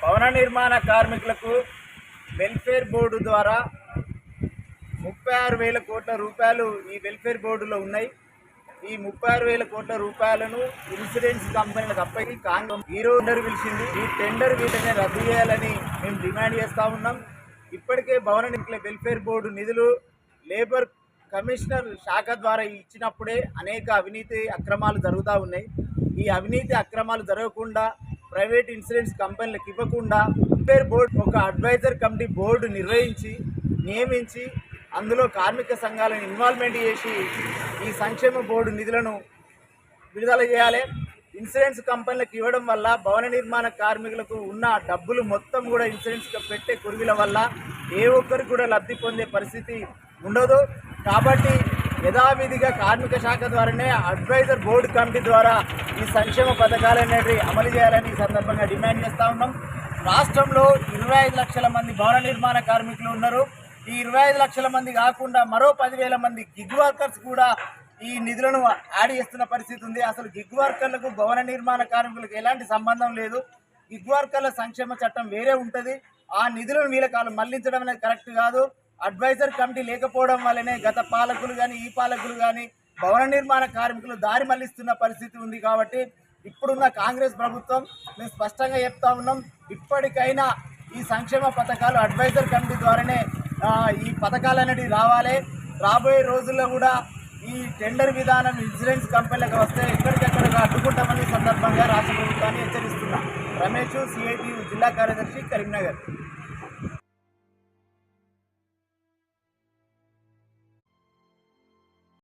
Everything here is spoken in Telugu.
భవన నిర్మాణ కార్మికులకు వెల్ఫేర్ బోర్డు ద్వారా ముప్పై ఆరు వేల కోట్ల రూపాయలు ఈ వెల్ఫేర్ బోర్డులో ఉన్నాయి. ఈ ముప్పై ఆరు వేల కోట్ల రూపాయలను ఇన్సూరెన్స్ కంపెనీలకు అప్పగి కాంగ్రెస్ హీరో టెండర్ పిలిచింది. ఈ టెండర్ వీటిని రద్దు చేయాలని మేము డిమాండ్ చేస్తా ఉన్నాం. ఇప్పటికే భవన వెల్ఫేర్ బోర్డు నిధులు లేబర్ కమిషనర్ శాఖ ద్వారా ఇచ్చినప్పుడే అనేక అవినీతి అక్రమాలు జరుగుతూ ఉన్నాయి. ఈ అవినీతి అక్రమాలు జరగకుండా ప్రైవేట్ ఇన్సూరెన్స్ కంపెనీలకు ఇవ్వకుండా వెల్ఫేర్ బోర్డు ఒక అడ్వైజర్ కమిటీ బోర్డు నిర్వహించి నియమించి అందులో కార్మిక సంఘాలను ఇన్వాల్వ్మెంట్ చేసి ఈ సంక్షేమ బోర్డు నిధులను విడుదల చేయాలి. ఇన్సూరెన్స్ కంపెనీలకు ఇవ్వడం వల్ల భవన నిర్మాణ కార్మికులకు ఉన్న డబ్బులు మొత్తం కూడా ఇన్సూరెన్స్ పెట్టే కురుగుల వల్ల ఏ ఒక్కరికి కూడా లబ్ధి పొందే పరిస్థితి ఉండదు. కాబట్టి యథావిధిగా కార్మిక శాఖ ద్వారానే అడ్వైజర్ బోర్డు కమిటీ ద్వారా ఈ సంక్షేమ పథకాలు అనేవి అమలు చేయాలని ఈ సందర్భంగా డిమాండ్ చేస్తూ ఉన్నాం. రాష్ట్రంలో ఇరవై ఐదు లక్షల మంది భవన నిర్మాణ కార్మికులు ఉన్నారు. ఈ ఇరవై ఐదు లక్షల మంది కాకుండా మరో పదివేల మంది గిగ్ వర్కర్స్ కూడా ఈ నిధులను యాడ్ చేస్తున్న పరిస్థితి ఉంది. అసలు గిగ్ వర్కర్లకు భవన నిర్మాణ కార్మికులకు ఎలాంటి సంబంధం లేదు. గిగ్ వర్కర్ల సంక్షేమ చట్టం వేరే ఉంటుంది. ఆ నిధులను వీళ్ళకాలు మళ్ళించడం అనేది కరెక్ట్ కాదు. అడ్వైజర్ కమిటీ లేకపోవడం వల్లనే గత పాలకులు కానీ ఈ పాలకులు కానీ భవన నిర్మాణ కార్మికులు దారి మళ్ళిస్తున్న పరిస్థితి ఉంది కాబట్టి ఇప్పుడున్న కాంగ్రెస్ ప్రభుత్వం మేము స్పష్టంగా చెప్తా ఉన్నాం. ఇప్పటికైనా ఈ సంక్షేమ పథకాలు అడ్వైజర్ కమిటీ ద్వారానే ఈ పథకాలు అనేటివి రావాలి. రాబోయే రోజుల్లో కూడా ఈ టెండర్ విధానం ఇన్సూరెన్స్ కంపెనీలకు వస్తే ఎక్కడికెక్కడ అడ్డుకుంటామని సందర్భంగా రాష్ట్ర ప్రభుత్వాన్ని హెచ్చరిస్తున్నా. రమేష్ సిఐటి జిల్లా కార్యదర్శి కరీంనగర్.